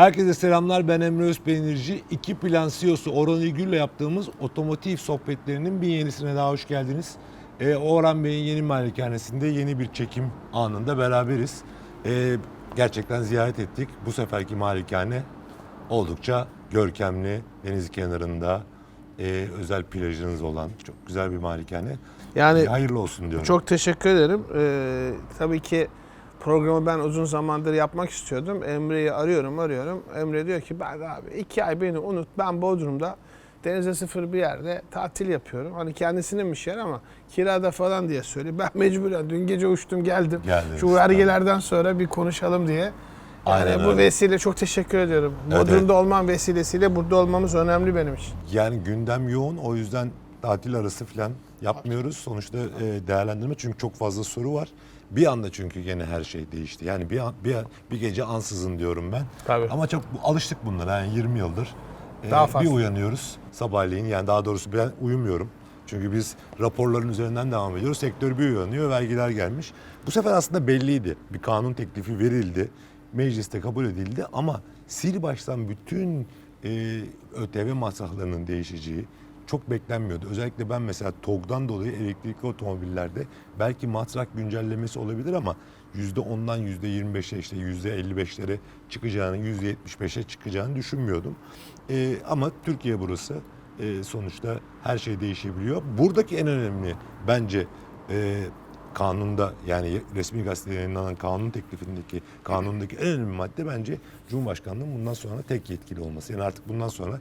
Herkese selamlar. Ben Emre Özpeynirci. İki plan CEO'su Orhan İlgür'le yaptığımız otomotiv sohbetlerinin bir yenisine daha hoş geldiniz. Ee, Orhan Bey'in yeni malikanesinde yeni bir çekim anında beraberiz. Ee, gerçekten ziyaret ettik. Bu seferki malikane oldukça görkemli, deniz kenarında, e, özel plajınız olan çok güzel bir malikane. Yani Hayırlı olsun diyorum. çok teşekkür ederim. Ee, tabii ki programı ben uzun zamandır yapmak istiyordum. Emre'yi arıyorum arıyorum. Emre diyor ki ben abi iki ay beni unut. Ben Bodrum'da denize sıfır bir yerde tatil yapıyorum. Hani kendisininmiş yer ama kirada falan diye söylüyor. Ben mecburen dün gece uçtum geldim. Geldiniz. Şu vergilerden sonra bir konuşalım diye. Yani Aynen bu öyle. vesile çok teşekkür ediyorum. Evet, Bodrum'da olmam vesilesiyle burada olmamız önemli benim için. Yani gündem yoğun o yüzden tatil arası falan yapmıyoruz. Sonuçta e, değerlendirme çünkü çok fazla soru var. Bir anda çünkü gene her şey değişti. Yani bir an- bir an- bir gece ansızın diyorum ben. Tabii. Ama çok bu- alıştık bunlara yani 20 yıldır. E, Daha fazla. Bir uyanıyoruz sabahleyin yani daha doğrusu ben uyumuyorum. Çünkü biz raporların üzerinden devam ediyoruz. Sektör bir uyanıyor, vergiler gelmiş. Bu sefer aslında belliydi. Bir kanun teklifi verildi. Mecliste kabul edildi ama sil baştan bütün e, ÖTV masraflarının değişeceği çok beklenmiyordu. Özellikle ben mesela TOG'dan dolayı elektrikli otomobillerde belki masraf güncellemesi olabilir ama %10'dan %25'e işte %55'lere çıkacağını, %75'e çıkacağını düşünmüyordum. E, ama Türkiye burası. E, sonuçta her şey değişebiliyor. Buradaki en önemli bence e, kanunda yani resmi gazetede yayınlanan kanun teklifindeki kanundaki en önemli madde bence Cumhurbaşkanlığının bundan sonra tek yetkili olması. Yani artık bundan sonra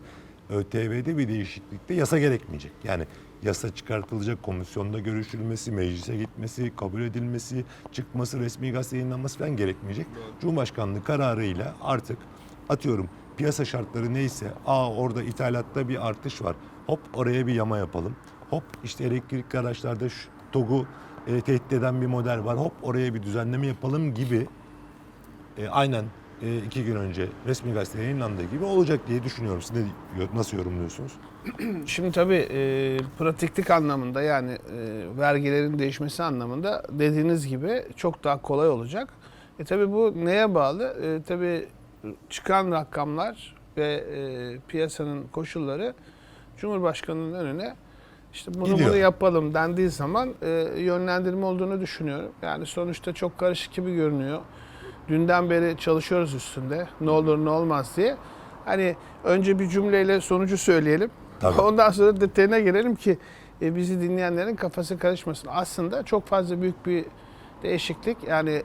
ÖTV'de bir değişiklikte yasa gerekmeyecek. Yani yasa çıkartılacak, komisyonda görüşülmesi, meclise gitmesi, kabul edilmesi, çıkması, resmi gazete yayınlanması falan gerekmeyecek. Cumhurbaşkanlığı kararıyla artık atıyorum piyasa şartları neyse, aa orada ithalatta bir artış var. Hop oraya bir yama yapalım. Hop işte elektrikli araçlarda şu TOG'u e, tehdit eden bir model var. Hop oraya bir düzenleme yapalım gibi e, aynen iki gün önce resmi gazetede yayınlandığı gibi olacak diye düşünüyorum. Siz ne, nasıl yorumluyorsunuz? Şimdi tabii e, pratiklik anlamında yani e, vergilerin değişmesi anlamında dediğiniz gibi çok daha kolay olacak. E tabii bu neye bağlı? E, tabii çıkan rakamlar ve e, piyasanın koşulları Cumhurbaşkanı'nın önüne işte bunu Gidiyor. bunu yapalım dendiği zaman e, yönlendirme olduğunu düşünüyorum. Yani sonuçta çok karışık gibi görünüyor. Dünden beri çalışıyoruz üstünde. Ne olur ne olmaz diye. Hani önce bir cümleyle sonucu söyleyelim. Tabii. Ondan sonra detayına girelim ki e, bizi dinleyenlerin kafası karışmasın. Aslında çok fazla büyük bir değişiklik yani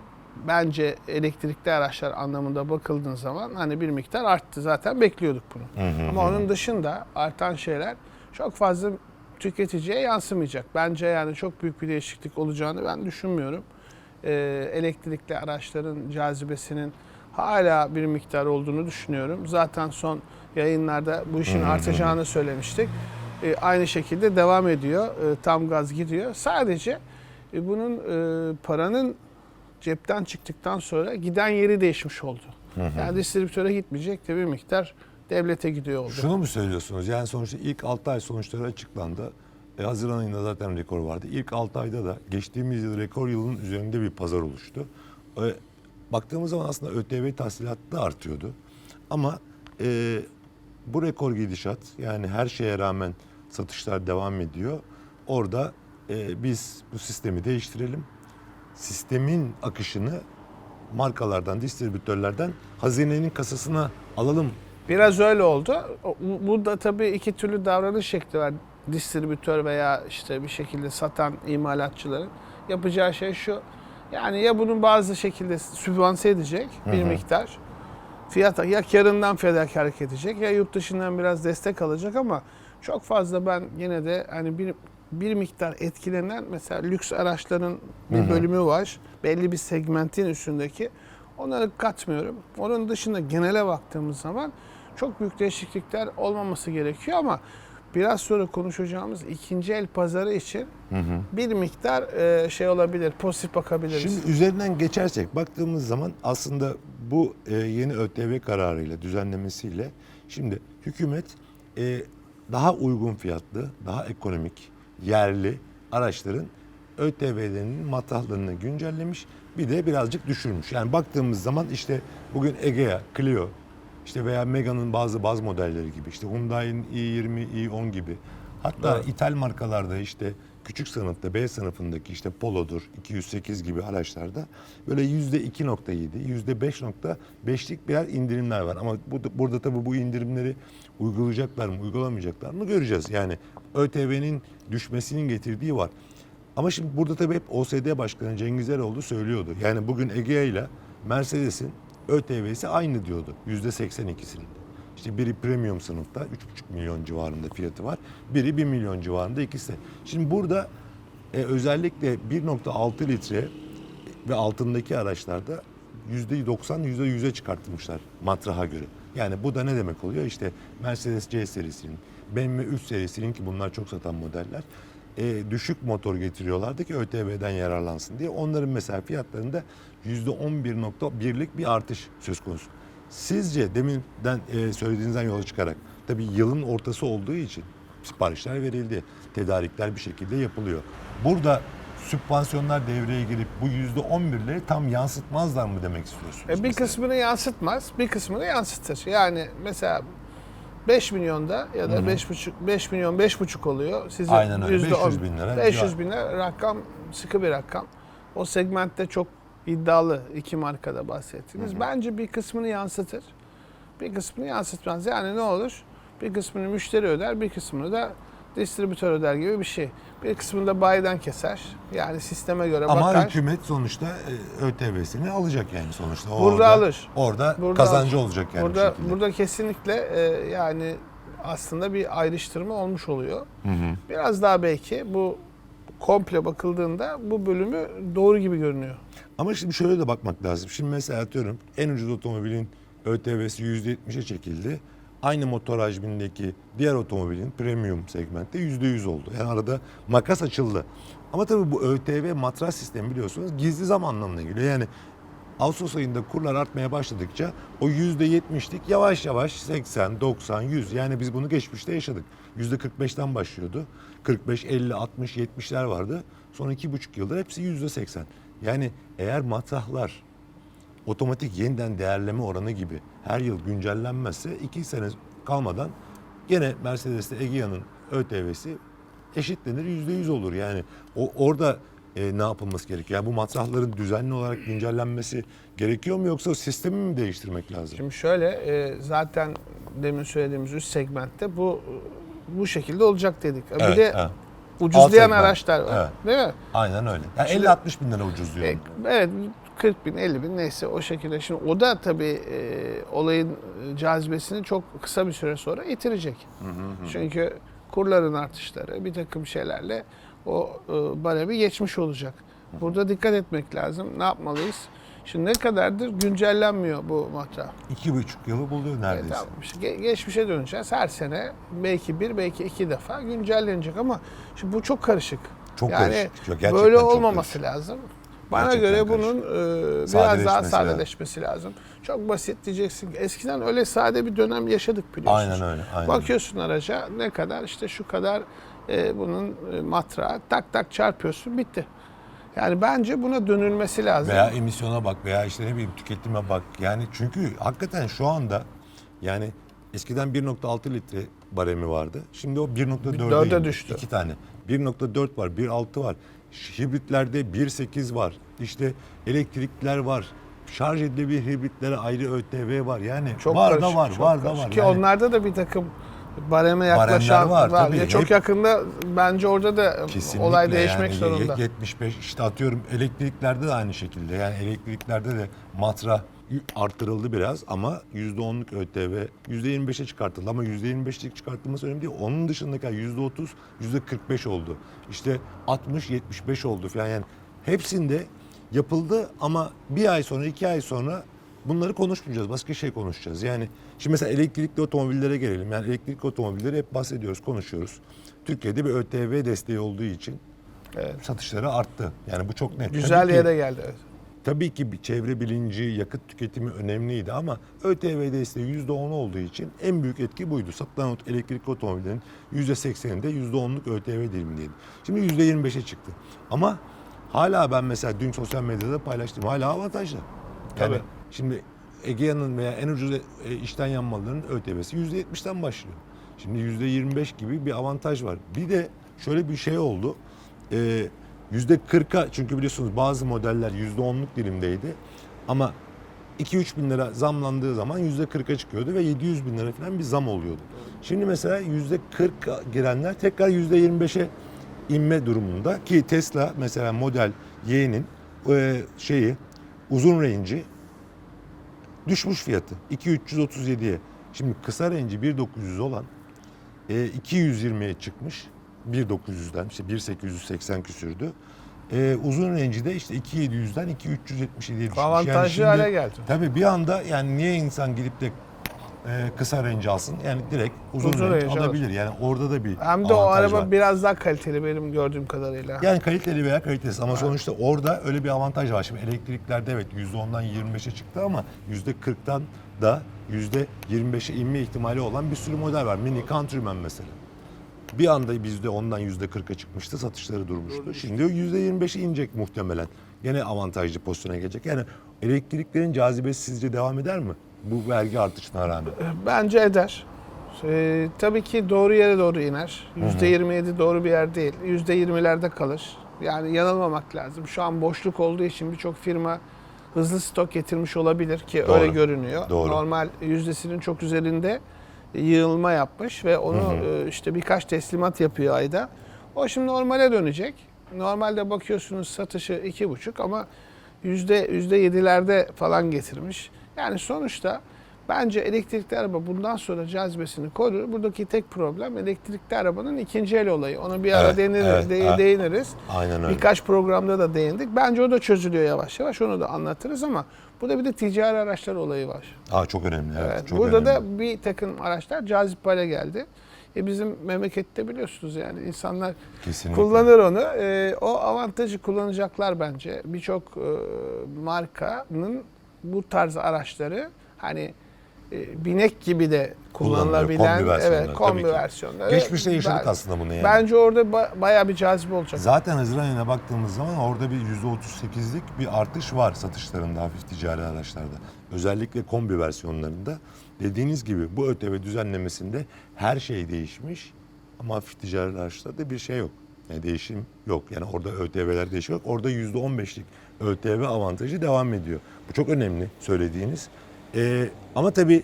bence elektrikli araçlar anlamında bakıldığın zaman hani bir miktar arttı. Zaten bekliyorduk bunu. Ama onun dışında artan şeyler çok fazla tüketiciye yansımayacak. Bence yani çok büyük bir değişiklik olacağını ben düşünmüyorum. Ee, elektrikli araçların cazibesinin hala bir miktar olduğunu düşünüyorum. Zaten son yayınlarda bu işin artacağını söylemiştik. Ee, aynı şekilde devam ediyor. Ee, tam gaz gidiyor. Sadece e, bunun e, paranın cepten çıktıktan sonra giden yeri değişmiş oldu. Yani distribütöre gitmeyecek de bir miktar devlete gidiyor oldu. Şunu mu söylüyorsunuz? Yani sonuçta ilk 6 ay sonuçları açıklandı. E, Haziran ayında zaten rekor vardı. İlk 6 ayda da geçtiğimiz yıl rekor yılın üzerinde bir pazar oluştu. E, baktığımız zaman aslında ÖTV tahsilatı da artıyordu. Ama e, bu rekor gidişat yani her şeye rağmen satışlar devam ediyor. Orada e, biz bu sistemi değiştirelim. Sistemin akışını markalardan, distribütörlerden hazinenin kasasına alalım Biraz öyle oldu. Bu- Burada tabii iki türlü davranış şekli var. Distribütör veya işte bir şekilde satan imalatçıların yapacağı şey şu. Yani ya bunun bazı şekilde sübvanse edecek bir miktar. Fiyat ya karından fedakarlık edecek ya yurt dışından biraz destek alacak ama çok fazla ben yine de hani bir bir miktar etkilenen mesela lüks araçların bir bölümü var. Belli bir segmentin üstündeki. Onları katmıyorum. Onun dışında genele baktığımız zaman çok büyük değişiklikler olmaması gerekiyor ama biraz sonra konuşacağımız ikinci el pazarı için bir miktar e, şey olabilir, pozitif bakabiliriz. Şimdi üzerinden geçersek baktığımız zaman aslında bu e, yeni ÖTV kararıyla düzenlemesiyle şimdi hükümet e, daha uygun fiyatlı, daha ekonomik, yerli araçların ÖTV'lerinin matrahlarını güncellemiş bir de birazcık düşürmüş. Yani baktığımız zaman işte bugün Egea, Clio işte veya Mega'nın bazı baz modelleri gibi işte Hyundai'nin i20, i10 gibi. Hatta Evet. ithal markalarda işte küçük sınıfta B sınıfındaki işte Polo'dur 208 gibi araçlarda böyle %2.7, %5.5'lik birer indirimler var. Ama bu, burada tabii bu indirimleri uygulayacaklar mı, uygulamayacaklar mı göreceğiz. Yani ÖTV'nin düşmesinin getirdiği var. Ama şimdi burada tabii hep OSD Başkanı Cengiz Eroğlu söylüyordu. Yani bugün Egea ile Mercedes'in ÖTV'si aynı diyordu. %82'sinin. İşte biri premium sınıfta 3,5 milyon civarında fiyatı var. Biri 1 milyon civarında ikisi. Şimdi burada e, özellikle 1.6 litre ve altındaki araçlarda %90 %100'e çıkartmışlar matraha göre. Yani bu da ne demek oluyor? İşte Mercedes C serisinin, BMW 3 serisinin ki bunlar çok satan modeller e, düşük motor getiriyorlardı ki ÖTV'den yararlansın diye. Onların mesela fiyatlarında %11.1'lik bir artış söz konusu. Sizce deminden e, söylediğinizden yola çıkarak tabii yılın ortası olduğu için siparişler verildi. Tedarikler bir şekilde yapılıyor. Burada sübvansiyonlar devreye girip bu %11'leri tam yansıtmazlar mı demek istiyorsunuz? E, bir mesela? kısmını yansıtmaz, bir kısmını yansıtır. Yani mesela 5 milyonda ya da 5,5 5 milyon 5,5 oluyor. Sizin Aynen öyle. yüzde 500 on. bin lira 500 civar. bin lira rakam sıkı bir rakam. O segmentte çok iddialı iki markada bahsettiniz. Bence bir kısmını yansıtır. Bir kısmını yansıtmaz. Yani ne olur? Bir kısmını müşteri öder, bir kısmını da distribütör öder gibi bir şey. Bir kısmını da bayiden keser. Yani sisteme göre Ama bakar. hükümet sonuçta e, ÖTV'sini alacak yani sonuçta. Burada orada, alır. Orada Burada kazancı olacak yani burada burada kesinlikle e, yani aslında bir ayrıştırma olmuş oluyor. Biraz daha belki bu komple bakıldığında bu bölümü doğru gibi görünüyor. Ama şimdi şöyle de bakmak lazım. Şimdi mesela atıyorum en ucuz otomobilin ÖTV'si %70'e çekildi. Aynı motor hacmindeki diğer otomobilin premium segmentte %100 oldu. Yani arada makas açıldı. Ama tabii bu ÖTV matras sistemi biliyorsunuz gizli zam anlamına geliyor. Yani Ağustos ayında kurlar artmaya başladıkça o %70'lik yavaş yavaş 80, 90, 100 yani biz bunu geçmişte yaşadık. %45'ten başlıyordu. 45, 50, 60, 70'ler vardı. Son iki buçuk yıldır hepsi %80. Yani eğer matrahlar otomatik yeniden değerleme oranı gibi her yıl güncellenmezse iki sene kalmadan gene Mercedes'te Egea'nın ÖTV'si eşitlenir yüzde yüz olur. Yani o orada e, ne yapılması gerekiyor? Yani bu matrahların düzenli olarak güncellenmesi gerekiyor mu yoksa sistemi mi değiştirmek lazım? Şimdi şöyle e, zaten demin söylediğimiz üst segmentte bu bu şekilde olacak dedik. bir Evet, de evet. ucuzlayan araçlar var. Değil mi? Aynen öyle. Yani Şimdi- 50-60 bin lira ucuz diyorum. E, evet 40 bin 50 bin neyse o şekilde. Şimdi o da tabii e, olayın cazibesini çok kısa bir süre sonra yitirecek. Çünkü kurların artışları bir takım şeylerle o e, baremi geçmiş olacak. Burada dikkat etmek lazım. Ne yapmalıyız? Şimdi ne kadardır güncellenmiyor bu matra. İki buçuk yılı buluyor E, neredeyse. tamam, işte ge- geçmişe döneceğiz. Her sene belki bir, belki iki defa güncellenecek ama şimdi bu çok karışık. Çok yani karışık. Gerçekten böyle olmaması lazım. Bana Gerçekten göre karışık. bunun e, biraz Sadeleşmesi daha lazım. sadeleşmesi lazım. Çok basit diyeceksin. ki, Eskiden öyle sade bir dönem yaşadık biliyorsunuz. Aynen öyle. Aynen. Bakıyorsun araca ne kadar işte şu kadar e, bunun e, matrağı tak tak çarpıyorsun bitti. Yani bence buna dönülmesi lazım. Veya emisyona bak veya işte ne bileyim tüketime bak. Yani çünkü hakikaten şu anda yani eskiden 1.6 litre baremi vardı. Şimdi o 1.4'e Dörde indi. düştü. İki tane. 1.4 var, 1.6 var. Hibritlerde 1.8 var. İşte elektrikler var. Şarj edilebilir hibritlere ayrı ÖTV var. Yani Çok var da karışık, var, çok var da karışık. var. Ki Yani onlarda da bir takım bareme yaklaşan var, var. tabii. Ya çok Hep- yakında bence orada da olay değişmek yani zorunda. 75 işte atıyorum elektriklerde de aynı şekilde. Yani elektriklerde de matra arttırıldı biraz ama %10'luk ÖTV %25'e çıkartıldı ama %25'lik çıkartılması önemli değil. Onun dışındaki %30, %45 oldu. İşte 60, 75 oldu falan yani hepsinde yapıldı ama bir ay sonra, iki ay sonra bunları konuşmayacağız. Başka şey konuşacağız. Yani şimdi mesela elektrikli otomobillere gelelim. Yani elektrikli otomobilleri hep bahsediyoruz, konuşuyoruz. Türkiye'de bir ÖTV desteği olduğu için Evet. satışları arttı. Yani bu çok net. Güzel Tabii ki- yere geldi. Tabii ki bir çevre bilinci, yakıt tüketimi önemliydi ama ÖTV desteği %10 olduğu için en büyük etki buydu. Satılan elektrikli otomobillerin %80'inde %10'luk ÖTV dilimindeydi. Şimdi %25'e çıktı. Ama hala ben mesela dün sosyal medyada paylaştım. Hala avantajlı. Yani Tabii. şimdi Egea'nın veya en ucuz e, içten yanmalıların ÖTV'si %70'ten başlıyor. Şimdi %25 gibi bir avantaj var. Bir de şöyle bir şey oldu. Ee, %40'a çünkü biliyorsunuz bazı modeller %10'luk dilimdeydi. Ama 2-3 bin lira zamlandığı zaman %40'a çıkıyordu ve 700 bin lira falan bir zam oluyordu. Şimdi mesela %40 girenler tekrar %25'e inme durumunda ki Tesla mesela Model Y'nin e, şeyi uzun range'i düşmüş fiyatı 2337'ye. Şimdi kısa range'i 1900 olan e, 220'ye çıkmış 1900'den işte 1880 küsürdü. E, uzun range'i de işte 2700'den 2377'ye düşmüş. Avantajlı şimdi- hale geldi. Tabii bir anda yani niye insan gidip de e, kısa range alsın? Yani direkt uzun, Uzun range, range alabilir. Yani orada da bir Hem de o araba var. biraz daha kaliteli benim gördüğüm kadarıyla. Yani kaliteli veya kalitesiz ama sonuçta orada öyle bir avantaj var. Şimdi elektriklerde evet %10'dan 25'e çıktı ama %40'tan da %25'e inme ihtimali olan bir sürü model var. Mini Countryman mesela. Bir anda bizde ondan %40'a çıkmıştı, satışları durmuştu. Şimdi o %25'e inecek muhtemelen. Yine avantajlı pozisyona gelecek. Yani elektriklerin cazibesi sizce devam eder mi? Bu vergi artışına rağmen. Bence eder. Ee, tabii ki doğru yere doğru iner. %27 doğru bir yer değil. %20'lerde kalır. Yani yanılmamak lazım. Şu an boşluk olduğu için birçok firma hızlı stok getirmiş olabilir ki Doğru. öyle görünüyor. Doğru. Normal yüzdesinin çok üzerinde yığılma yapmış ve onu e, işte birkaç teslimat yapıyor ayda. O şimdi normale dönecek. Normalde bakıyorsunuz satışı iki buçuk ama yüzde yüzde yedilerde falan getirmiş. Yani sonuçta bence elektrikli araba bundan sonra cazibesini korur. Buradaki tek problem elektrikli arabanın ikinci el olayı. Onu bir ara Evet, değinir- evet, de- evet. değiniriz. Aynen öyle. Birkaç programda da değindik. Bence o da çözülüyor yavaş yavaş. Onu da anlatırız ama burada bir de ticari araçlar olayı var. Aa, çok önemli. Evet, Evet, çok burada önemli. da bir takım araçlar cazip hale geldi. E bizim memlekette biliyorsunuz yani insanlar Kesinlikle. kullanır onu. E, o avantajı kullanacaklar bence. Birçok e, markanın bu tarz araçları hani binek gibi de kullanılabilen kombi evet kombi versiyonları. Geçmişte yaşadık Ben- aslında bunu yani. Bence orada ba- bayağı bir cazibe olacak. Zaten Haziran ayına baktığımız zaman orada bir %38'lik bir artış var satışlarında hafif ticari araçlarda. Özellikle kombi versiyonlarında. Dediğiniz gibi bu ÖTV düzenlemesinde her şey değişmiş ama hafif ticari araçlarda bir şey yok. Yani değişim yok. Yani orada ÖTV'ler değişiyor. Orada %15'lik ÖTV avantajı devam ediyor. Bu çok önemli söylediğiniz. Ee, ama tabii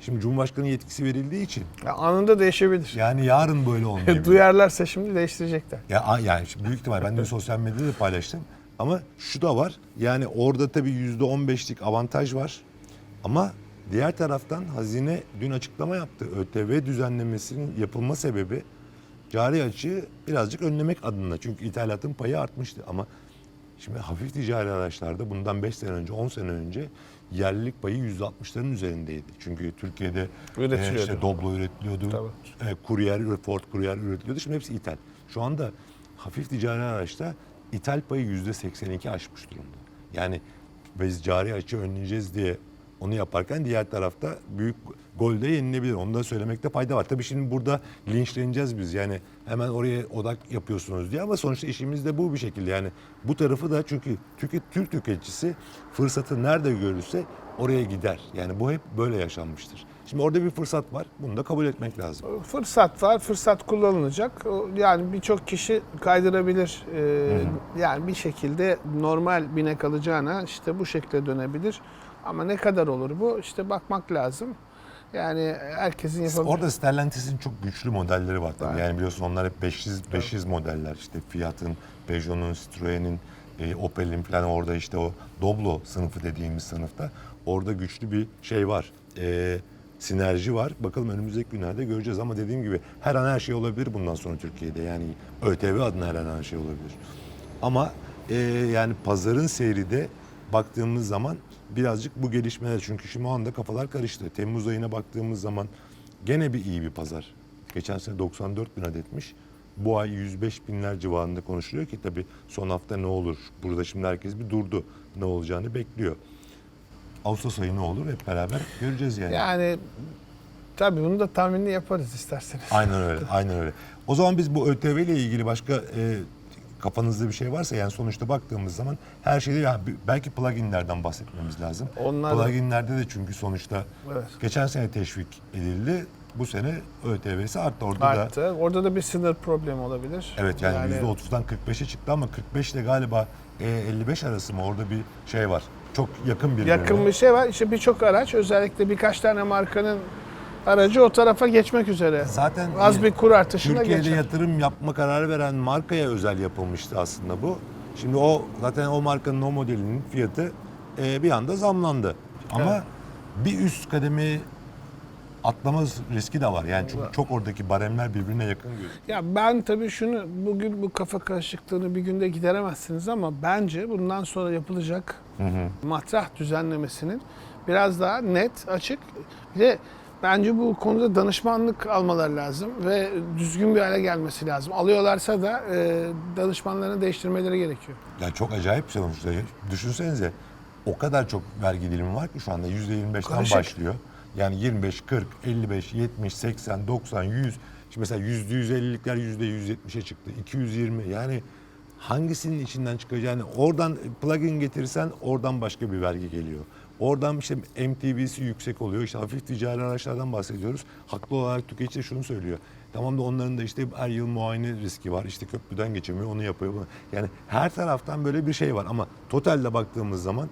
şimdi Cumhurbaşkanı yetkisi verildiği için Ya anında değişebilir. yani yarın böyle olmayabilir. Duyarlarsa şimdi değiştirecekler. Ya yani şimdi büyük ihtimal ben de sosyal medyada da paylaştım. Ama şu da var. Yani orada tabii yüzde on beşlik avantaj var. Ama diğer taraftan hazine dün açıklama yaptı. ÖTV düzenlemesinin yapılma sebebi cari açığı birazcık önlemek adına. Çünkü ithalatın payı artmıştı ama şimdi hafif ticari araçlarda bundan 5 sene önce 10 sene önce yerlilik payı %60'ların üzerindeydi. Çünkü Türkiye'de e, işte Doblo üretiliyordu. Tabii. E, kuryer, Ford kuryer üretiliyordu. Şimdi hepsi ithal. Şu anda hafif ticari araçta ithal payı yüzde 82 aşmış durumda. Yani biz cari açığı önleyeceğiz diye onu yaparken diğer tarafta büyük gol de yenilebilir. Onu da söylemekte fayda var. Tabii şimdi burada linçleneceğiz biz. Yani hemen oraya odak yapıyorsunuz diye ama sonuçta işimiz de bu bir şekilde. Yani bu tarafı da çünkü tüket, Türk tüketicisi fırsatı nerede görürse oraya gider. Yani bu hep böyle yaşanmıştır. Şimdi orada bir fırsat var. Bunu da kabul etmek lazım. Fırsat var, fırsat kullanılacak. Yani birçok kişi kaydırabilir. Ee, yani bir şekilde normal binek alacağına işte bu şekilde dönebilir. Ama ne kadar olur bu? İşte bakmak lazım. Yani herkesin yapabileceği... Orada Stellantis'in çok güçlü modelleri var tabii. Yani biliyorsun onlar hep 500 500 modeller. İşte Fiat'ın, Peugeot'un, Citroen'in, e, Opel'in falan orada işte o Doblo sınıfı dediğimiz sınıfta orada güçlü bir şey var. E, sinerji var. Bakalım önümüzdeki günlerde göreceğiz ama dediğim gibi her an her şey olabilir bundan sonra Türkiye'de. Yani ÖTV adına her an her şey olabilir. Ama e, yani pazarın seyri de baktığımız zaman birazcık bu gelişmeler çünkü şu anda kafalar karıştı. Temmuz ayına baktığımız zaman gene bir iyi bir pazar. Geçen sene 94 bin adetmiş. Bu ay 105 binler civarında konuşuluyor ki tabii son hafta ne olur? Burada şimdi herkes bir durdu. Ne olacağını bekliyor. Ağustos ayı ne olur hep beraber göreceğiz yani. Yani tabii bunu da tahminini yaparız isterseniz. Aynen öyle, aynen öyle. O zaman biz bu ÖTV ile ilgili başka e, kafanızda bir şey varsa yani sonuçta baktığımız zaman her şeyde yani belki pluginlerden bahsetmemiz lazım. Onlar da- Pluginlerde de çünkü sonuçta Evet. geçen sene teşvik edildi. Bu sene ÖTV'si arttı. Orada da Arttı. Orada da bir sınır problemi olabilir. Evet yani %30'dan 45'e çıktı ama 45 ile galiba e, 55 arası mı orada bir şey var. Çok yakın birbirine. yakın bir şey var. İşte birçok araç özellikle birkaç tane markanın aracı o tarafa geçmek üzere. Zaten Az bir kur artışına Türkiye'de geçer. yatırım yapma kararı veren markaya özel yapılmıştı aslında bu. Şimdi o zaten o markanın o modelinin fiyatı e, bir anda zamlandı. Ama Evet. bir üst kademeyi atlama riski de var. Yani çünkü çok oradaki baremler birbirine yakın gözüküyor. Ya ben tabii şunu bugün bu kafa karışıklığını bir günde gideremezsiniz ama bence bundan sonra yapılacak matrah düzenlemesinin biraz daha net, açık. Bir de bence bu konuda danışmanlık almaları lazım ve düzgün bir hale gelmesi lazım. Alıyorlarsa da e, danışmanlarını değiştirmeleri gerekiyor. Yani çok acayip bir sonuçta. Düşünsenize o kadar çok vergi dilimi var ki şu anda %25'ten Karışık. başlıyor. Yani 25, 40, 55, 70, 80, 90, 100. Şimdi mesela %150'likler %170'e çıktı. 220 yani hangisinin içinden çıkacağını oradan plugin getirirsen oradan başka bir vergi geliyor. Oradan işte MTV'si yüksek oluyor. İşte hafif ticari araçlardan bahsediyoruz. Haklı olarak tüketici şunu söylüyor. Tamam da onların da işte her yıl muayene riski var. İşte köprüden geçemiyor, onu yapıyor. bunu. Yani her taraftan böyle bir şey var ama totalde baktığımız zaman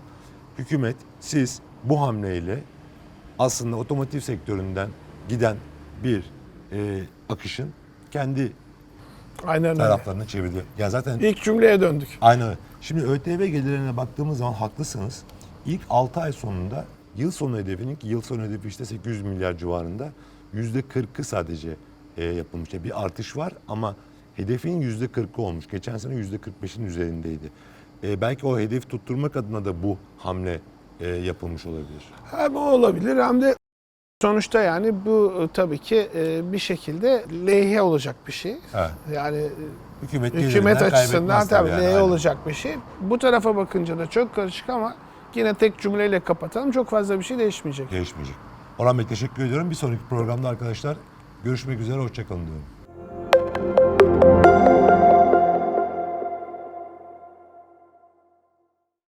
hükümet, siz bu hamleyle aslında otomotiv sektöründen giden bir e, akışın kendi Aynen öyle. taraflarına çevirdi. Ya zaten İlk cümleye döndük. Aynen öyle. Şimdi ÖTV gelirlerine baktığımız zaman haklısınız. İlk 6 ay sonunda yıl sonu hedefinin ki yıl sonu hedefi işte 800 milyar civarında %40'ı sadece e, yapılmış. Yani bir artış var ama hedefin %40'ı olmuş. Geçen sene %45'in üzerindeydi. E, belki o hedefi tutturmak adına da bu hamle e, yapılmış olabilir. Hem o olabilir hem de sonuçta yani bu tabii ki e, bir şekilde lehine olacak bir şey. Evet. Yani Hükümet, hükümet açısından tabii yani, aynen. olacak bir şey. Bu tarafa bakınca da çok karışık ama yine tek cümleyle kapatalım. Çok fazla bir şey değişmeyecek. Değişmeyecek. Orhan Bey teşekkür ediyorum. Bir sonraki programda arkadaşlar görüşmek üzere. Hoşçakalın diyorum.